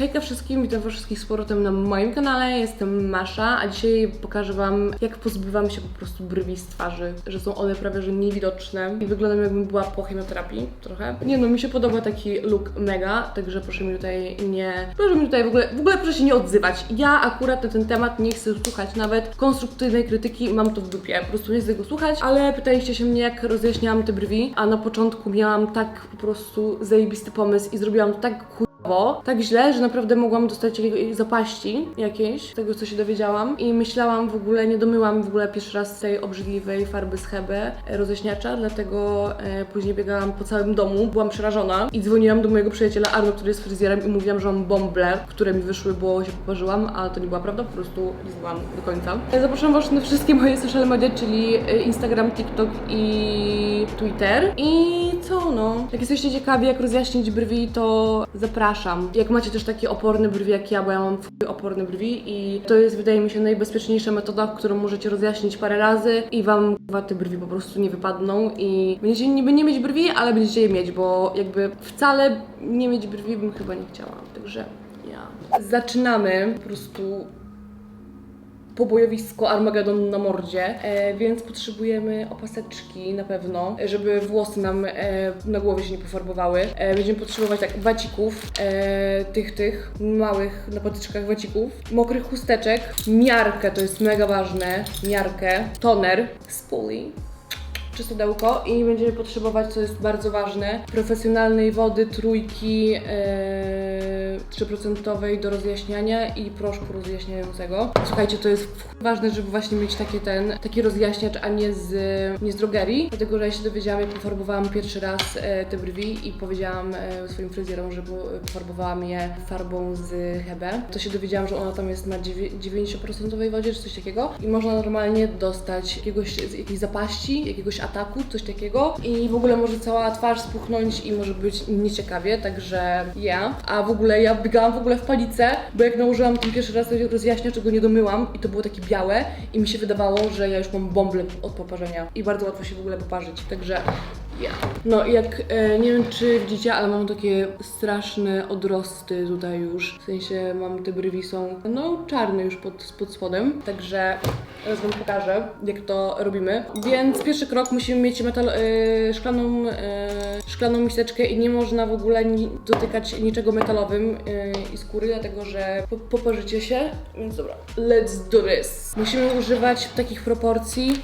Hejka wszystkim, witam wszystkich z powrotem na moim kanale, jestem Masza, a dzisiaj pokażę wam jak pozbywam się po prostu brwi z twarzy, że są one prawie że niewidoczne i wyglądam jakbym była po chemioterapii trochę. Nie no, mi się podoba taki look mega, także proszę mi tutaj nie, proszę mi tutaj w ogóle, w ogóle proszę się nie odzywać. Ja akurat na ten temat nie chcę słuchać nawet konstruktywnej krytyki, mam to w dupie, po prostu nie chcę tego słuchać, ale pytaliście się mnie jak rozjaśniałam te brwi, a na początku miałam tak po prostu zajebisty pomysł i zrobiłam tak tak źle, że naprawdę mogłam dostać zapaści jakiejś, z tego co się dowiedziałam i myślałam w ogóle, nie domyłam w ogóle pierwszy raz tej obrzydliwej farby z Hebe rozjaśniacza, dlatego e, później biegałam po całym domu, byłam przerażona i dzwoniłam do mojego przyjaciela Arno, który jest fryzjerem i mówiłam, że mam bąble, które mi wyszły, bo się poparzyłam, ale to nie była prawda, po prostu nie do końca. E, Zapraszam Was na wszystkie moje social media, czyli e, Instagram, TikTok i Twitter. I co no? Jak jesteście ciekawi, jak rozjaśnić brwi, to zapraszam. Jak macie też takie oporne brwi jak ja, bo ja mam oporne brwi i to jest, wydaje mi się, najbezpieczniejsza metoda, którą możecie rozjaśnić parę razy i Wam te brwi po prostu nie wypadną i będziecie niby nie mieć brwi, ale będziecie je mieć, bo jakby wcale nie mieć brwi bym chyba nie chciała. Także ja. Zaczynamy po prostu pobojowisko Armagedon na mordzie, e, więc potrzebujemy opaseczki na pewno, żeby włosy nam e, na głowie się nie pofarbowały. E, będziemy potrzebować tak wacików, e, tych, tych małych na patyczkach wacików, mokrych chusteczek, miarkę, to jest mega ważne, miarkę, toner, spoolie, czystodełko i będziemy potrzebować, co jest bardzo ważne, profesjonalnej wody trójki e, 3% do rozjaśniania i proszku rozjaśniającego. Słuchajcie, to jest ważne, żeby właśnie mieć taki ten, taki rozjaśniacz, a nie z, nie z drogerii, dlatego, że ja się dowiedziałam, jak pofarbowałam pierwszy raz e, te brwi i powiedziałam e, swoim fryzjerom, że po- pofarbowałam je farbą z Hebe, to się dowiedziałam, że ona tam jest na dziewię- 90% wodzie, czy coś takiego i można normalnie dostać jakiegoś, jakiejś zapaści, jakiegoś ataku, coś takiego i w ogóle może cała twarz spuchnąć i może być nieciekawie, także ja. A w ogóle ja biegałam w ogóle w panice, bo jak nałożyłam ten pierwszy raz rozjaśniacz, czego nie domyłam i to było takie białe i mi się wydawało, że ja już mam bąble od poparzenia i bardzo łatwo się w ogóle poparzyć, także ja. No i jak, e, nie wiem czy widzicie, ale mam takie straszne odrosty tutaj już, w sensie mam, te brwi są, no czarne już pod, pod spodem, także teraz Wam pokażę, jak to robimy. Więc pierwszy krok, musimy mieć metal, e, szklaną, e, szklaną miseczkę i nie można w ogóle ni- dotykać niczego metalowym e, i skóry, dlatego że po, poparzycie się, więc dobra, let's do this. Musimy używać takich proporcji,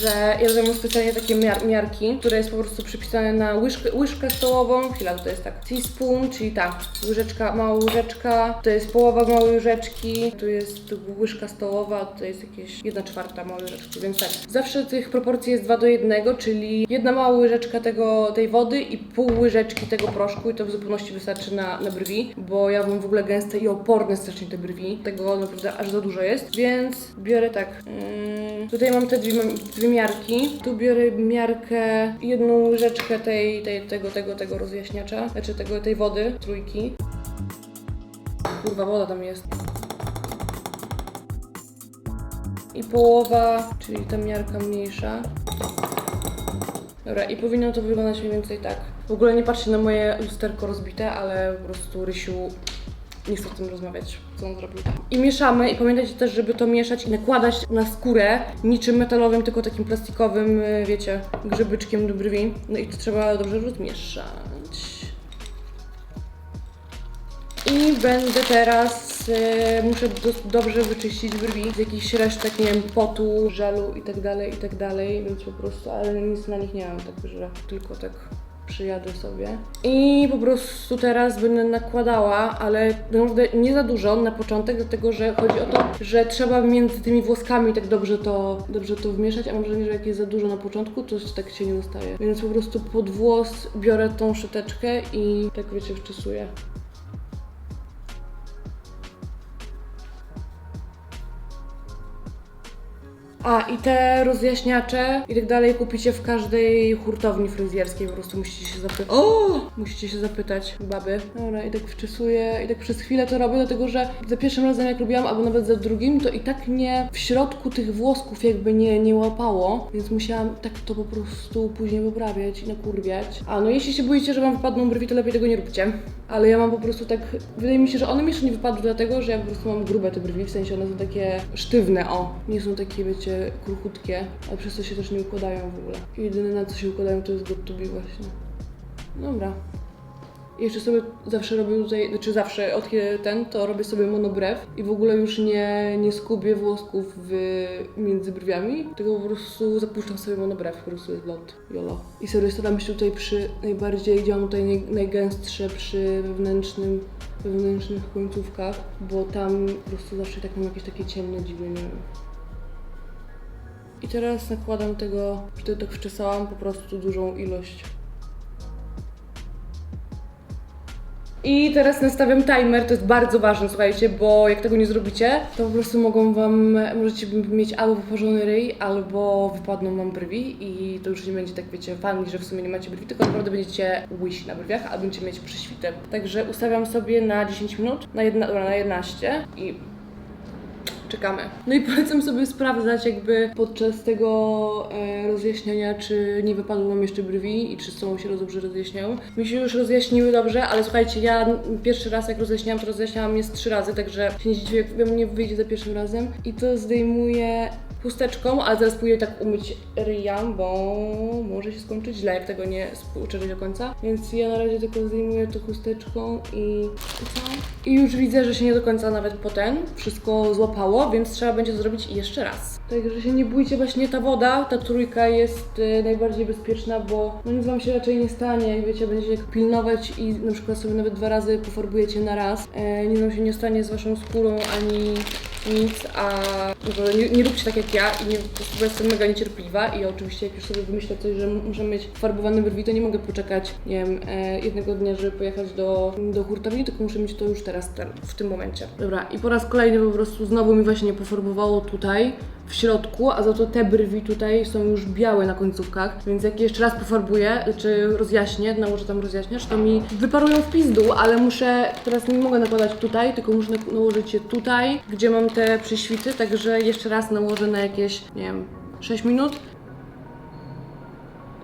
że ja zrobię specjalnie takie miar miarki, które jest po prostu przypisane na łyżkę, łyżkę stołową. Chwila, to jest tak teaspoon, czyli ta łyżeczka, mała łyżeczka, to jest połowa małej łyżeczki, tu jest łyżka stołowa, to jest jakieś 1 czwarta małej łyżeczki, więc tak. Zawsze tych proporcji jest 2 do 1, czyli jedna mała łyżeczka tego, tej wody i pół łyżeczki tego proszku i to w zupełności wystarczy na, na brwi, bo ja mam w ogóle gęste i oporne strasznie te brwi, tego naprawdę aż za dużo jest, więc biorę tak, mm, tutaj mam te dwie, dwie miarki, tu biorę miarkę, jedną łyżeczkę tej, tej, tego, tego, tego rozjaśniacza, znaczy tego, tej wody, trójki. Kurwa, woda tam jest. I połowa, czyli ta miarka mniejsza. Dobra, i powinno to wyglądać mniej więcej tak. W ogóle nie patrzcie na moje lusterko rozbite, ale po prostu Rysiu nie chcę o tym rozmawiać, co on zrobił. I mieszamy i pamiętajcie też, żeby to mieszać i nakładać na skórę niczym metalowym, tylko takim plastikowym, y, wiecie, grzybyczkiem do brwi. No i to trzeba dobrze rozmieszać. I będę teraz, e, muszę do, dobrze wyczyścić brwi z jakichś resztek, nie wiem, potu, żelu i tak dalej, i tak więc po prostu, ale nic na nich nie mam, także tylko tak przyjadę sobie. I po prostu teraz będę nakładała, ale naprawdę nie za dużo na początek, dlatego że chodzi o to, że trzeba między tymi włoskami tak dobrze to, dobrze to wmieszać, a mam wrażenie, że jak jest za dużo na początku, to tak się nie ustaje. Więc po prostu pod włos biorę tą szczoteczkę i tak wiecie, wczesuję. A, i te rozjaśniacze i tak dalej kupicie w każdej hurtowni fryzjerskiej, po prostu musicie się zapytać. O! Musicie się zapytać baby. Dobra, i tak wczysuję, i tak przez chwilę to robię, dlatego że za pierwszym razem jak robiłam, albo nawet za drugim, to i tak nie w środku tych włosków jakby nie, nie łapało, więc musiałam tak to po prostu później poprawiać i nakurwiać. A, no jeśli się boicie, że wam wypadną brwi, to lepiej tego nie róbcie. Ale ja mam po prostu tak, wydaje mi się, że one mi jeszcze nie wypadły dlatego, że ja po prostu mam grube te brwi, w sensie one są takie sztywne, o. Nie są takie, wiecie, kruchutkie, ale przez to się też nie układają w ogóle. Jedyne na co się układają to jest good to be właśnie. Dobra. I Jeszcze sobie zawsze robię tutaj, znaczy zawsze od kiedy ten, to robię sobie monobrew i w ogóle już nie, nie skubię włosków w, między brwiami, tylko po prostu zapuszczam sobie monobrew, po prostu jest blond, jolo. I sobie staram się tutaj przy, najbardziej działam tutaj naj, najgęstsze przy wewnętrznym, wewnętrznych końcówkach, bo tam po prostu zawsze tak mam jakieś takie ciemne dziwne, nie wiem. I teraz nakładam tego, wtedy tak wczesałam po prostu dużą ilość I teraz nastawiam timer, to jest bardzo ważne, słuchajcie, bo jak tego nie zrobicie, to po prostu mogą wam, możecie mieć albo wyparzony ryj, albo wypadną wam brwi i to już nie będzie tak, wiecie, fani, że w sumie nie macie brwi, tylko naprawdę będziecie łysi na brwiach, a będziecie mieć prześwity. Także ustawiam sobie na 10 minut, na, jedna, na 11 i czekamy. No i polecam sobie sprawdzać jakby podczas tego e, rozjaśniania, czy nie wypadły nam jeszcze brwi i czy są się dobrze rozjaśniają. Mi się już rozjaśniły dobrze, ale słuchajcie, ja pierwszy raz jak rozjaśniałam, to rozjaśniałam je z trzy razy, także się nie zdziwię, jak mnie wyjdzie za pierwszym razem. I to zdejmuję chusteczką, ale zaraz pójdę tak umyć ryja, bo może się skończyć źle, jak tego nie uczerpię do końca. Więc ja na razie tylko zdejmuję to chusteczką i... I już widzę, że się nie do końca nawet po ten wszystko złapało, więc trzeba będzie to zrobić jeszcze raz. Także się nie bójcie, właśnie ta woda, ta trójka jest e, najbardziej bezpieczna, bo no nic wam się raczej nie stanie, wiecie, będziecie jak pilnować i na przykład sobie nawet dwa razy pofarbujecie na raz. E, nic wam się nie stanie z waszą skórą ani nic, a nie, nie róbcie tak jak ja i nie, prostu jestem mega niecierpliwa i oczywiście jak już sobie wymyślę coś, że muszę mieć farbowane brwi, to nie mogę poczekać, nie wiem, e, jednego dnia, żeby pojechać do, do hurtowni, tylko muszę mieć to już teraz, ten, w tym momencie. Dobra, i po raz kolejny po prostu znowu mi właśnie pofarbowało tutaj, w środku, a za to te brwi tutaj są już białe na końcówkach, więc jak jeszcze raz pofarbuję, czy rozjaśnię, nałożę tam rozjaśniacz, to mi wyparują w pizdu, ale muszę, teraz nie mogę nakładać tutaj, tylko muszę nałożyć je tutaj, gdzie mam te prześwity, także jeszcze raz nałożę na jakieś, nie wiem, 6 minut.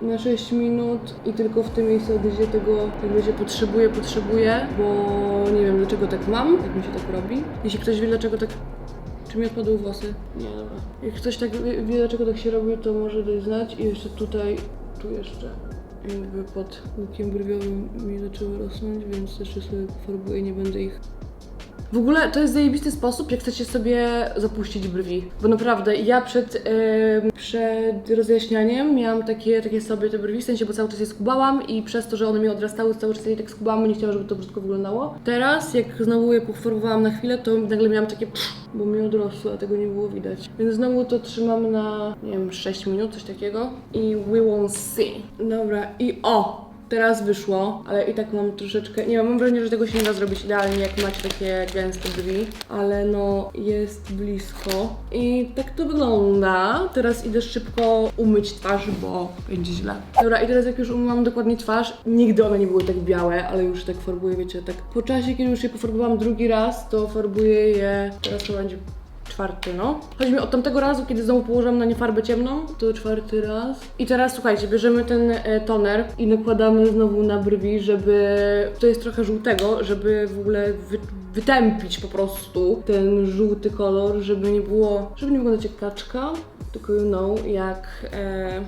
Na 6 minut i tylko w tym miejscu, gdzie tego, gdzie potrzebuję, potrzebuję, bo nie wiem dlaczego tak mam, jak mi się tak robi. Jeśli ktoś wie dlaczego tak czy mi odpadły włosy? Nie, dobra. Jak ktoś tak wie, wie dlaczego tak się robi, to może dać znać. I jeszcze tutaj, tu jeszcze jakby pod łukiem brwiowym mi zaczęły rosnąć, więc też je sobie pofarbuję, nie będę ich... W ogóle to jest zajebisty sposób, jak chcecie sobie zapuścić brwi. Bo naprawdę, ja przed, em, przed rozjaśnianiem miałam takie, takie sobie te brwi, w sensie, bo cały czas je skubałam i przez to, że one mi odrastały, cały czas je tak skubałam, nie chciałam, żeby to brzydko wyglądało. Teraz, jak znowu je pofarbowałam na chwilę, to nagle miałam takie bo mi odrosły, a tego nie było widać. Więc znowu to trzymam na, nie wiem, 6 minut, coś takiego. I we won't see. Dobra, i o! Teraz wyszło, ale i tak mam troszeczkę, nie wiem, mam wrażenie, że tego się nie da zrobić idealnie, jak macie takie gęste brwi, ale no jest blisko i tak to wygląda. Teraz idę szybko umyć twarz, bo będzie źle. Dobra, i teraz jak już umyłam dokładnie twarz, nigdy one nie były tak białe, ale już tak farbuję, wiecie, tak po czasie, kiedy już je pofarbowałam drugi raz, to farbuję je, teraz to będzie czwarty, no. Chodzi mi od tamtego razu, kiedy znowu położyłam na nie farbę ciemną, to czwarty raz. I teraz słuchajcie, bierzemy ten e, toner i nakładamy znowu na brwi, żeby, to jest trochę żółtego, żeby w ogóle wy, wytępić po prostu ten żółty kolor, żeby nie było, żeby nie wyglądać jak kaczka, tylko you know, jak... E,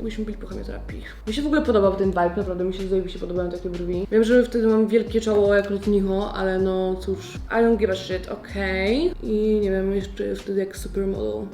Jakbyśmy byli po chemioterapii. Mi się w ogóle podobał ten vibe, naprawdę mi się zajebiście podobają takie brwi. Wiem, że wtedy mam wielkie czoło jak lotnicho, ale no cóż, I don't give a shit, okej. I nie wiem, jeszcze wtedy jak supermodel.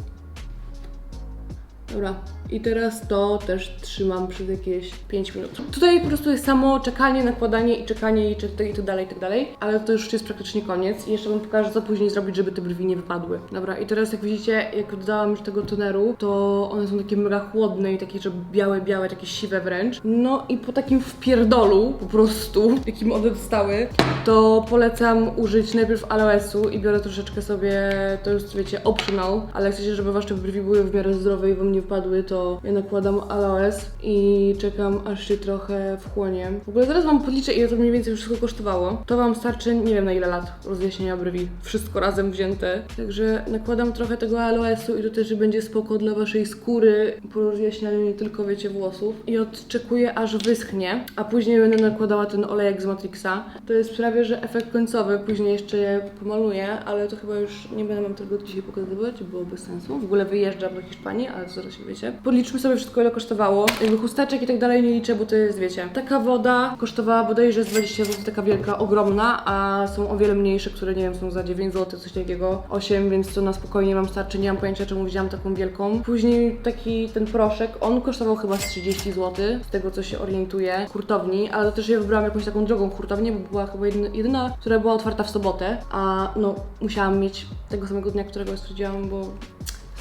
Dobra, I teraz to też trzymam przez jakieś 5 minut. Tutaj po prostu jest samo czekanie, nakładanie i czekanie i, czy, i tak dalej, i tak dalej. Ale to już jest praktycznie koniec. I jeszcze wam pokażę, co później zrobić, żeby te brwi nie wypadły. Dobra, i teraz jak widzicie, jak dodałam już tego toneru, to one są takie mega chłodne i takie, że białe, białe, takie siwe wręcz. No i po takim wpierdolu po prostu, jakim one dostały, to polecam użyć najpierw aloesu i biorę troszeczkę sobie, to już wiecie, optional, ale chcecie, żeby wasze brwi były w miarę zdrowe i wam nie wpadły, to ja nakładam aloes i czekam aż się trochę wchłonie. W ogóle zaraz wam podliczę, ile to mniej więcej wszystko kosztowało. To wam starczy, nie wiem na ile lat rozjaśnienia brwi. Wszystko razem wzięte. Także nakładam trochę tego aloesu i to też będzie spoko dla waszej skóry po rozjaśnianiu nie tylko, wiecie, włosów. I odczekuję aż wyschnie, a później będę nakładała ten olejek z Matrixa. To jest prawie, że efekt końcowy. Później jeszcze je pomaluję, ale to chyba już nie będę wam tego dzisiaj pokazywać, bo bez sensu. W ogóle wyjeżdżam do Hiszpanii, ale to zaraz się wiecie. Podliczmy sobie wszystko, ile kosztowało. Jakby chusteczek i tak dalej nie liczę, bo to jest, wiecie, taka woda kosztowała bodajże z 20 zł, taka wielka, ogromna, a są o wiele mniejsze, które nie wiem, są za 9 zł, coś takiego, 8, więc to na spokojnie mam starczy. Nie mam pojęcia, czemu wzięłam taką wielką. Później taki ten proszek, on kosztował chyba z 30 zł, z tego co się orientuję, hurtowni, ale też ja wybrałam jakąś taką drogą hurtownię, bo była chyba jedyna, która była otwarta w sobotę, a no musiałam mieć tego samego dnia, którego stwierdziłam, bo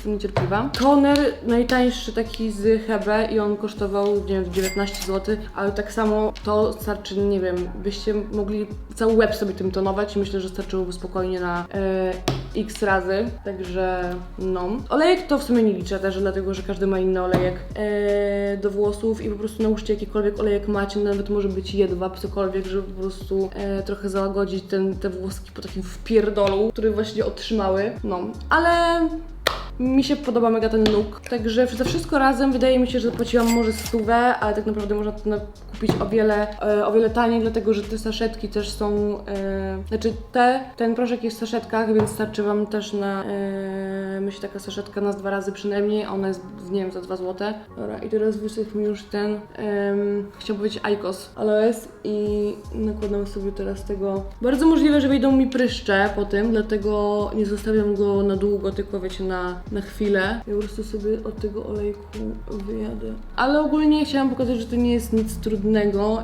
niecierpliwa. Toner najtańszy taki z Hebe i on kosztował, nie wiem, 19 zł, ale tak samo to starczy, nie wiem, byście mogli cały łeb sobie tym tonować i myślę, że starczyłoby spokojnie na e, x razy, także no. Olejek to w sumie nie liczę też, dlatego, że każdy ma inny olejek e, do włosów i po prostu nałóżcie jakikolwiek olejek macie, nawet może być jedwab, cokolwiek, żeby po prostu e, trochę załagodzić ten, te włoski po takim wpierdolu, który właśnie otrzymały, no. Ale mi się podoba mega ten look, także za wszystko razem wydaje mi się, że zapłaciłam może stówę, ale tak naprawdę można to na- kupić o wiele, e, o wiele taniej, dlatego że te saszetki też są, e, znaczy te, ten proszek jest w saszetkach, więc starczy Wam też na, e, myślę taka saszetka nas dwa razy przynajmniej, ona jest, nie wiem, za 2 zł. Dobra, i teraz wysyp mi już ten, chciałam powiedzieć Icos Aloes i nakładam sobie teraz tego. Bardzo możliwe, że wyjdą mi pryszcze po tym, dlatego nie zostawiam go na długo, tylko wiecie, na, na chwilę. Ja po prostu sobie od tego olejku wyjadę. Ale ogólnie chciałam pokazać, że to nie jest nic trudnego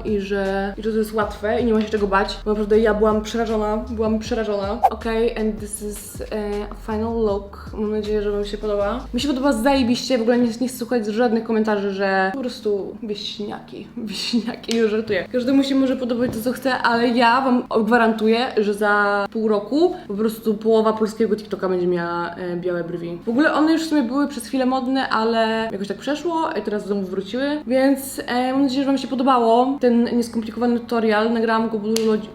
i że, i że to jest łatwe i nie ma się czego bać. Bo naprawdę ja byłam przerażona, byłam przerażona. Okej, and this is a final look. Mam nadzieję, że Wam się podoba. Mi się podoba zajebiście, w ogóle nie, nie słuchać żadnych komentarzy, że po prostu wieśniaki, wieśniaki, już żartuję. Każdemu się może podobać to, co chce, ale ja Wam gwarantuję, że za pół roku po prostu połowa polskiego TikToka będzie miała e, białe brwi. W ogóle one już w sumie były przez chwilę modne, ale jakoś tak przeszło i teraz znowu wróciły, więc e, mam nadzieję, że Wam się podobało ten nieskomplikowany tutorial. Nagrałam go, bo dużo ludzi,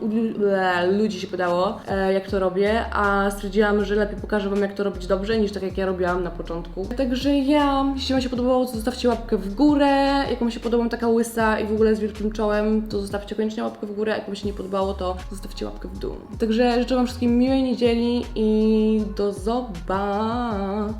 ludzi się pytało, e, jak to robię, a stwierdziłam, że lepiej pokażę Wam, jak to robić dobrze, niż tak jak ja robiłam na początku. Także ja, jeśli Wam się podobało, to zostawcie łapkę w górę. Jak Wam się podoba taka łysa i w ogóle z wielkim czołem, to zostawcie koniecznie łapkę w górę. Jak Wam się nie podobało, to zostawcie łapkę w dół. Także życzę Wam wszystkim miłej niedzieli i do zobaczenia.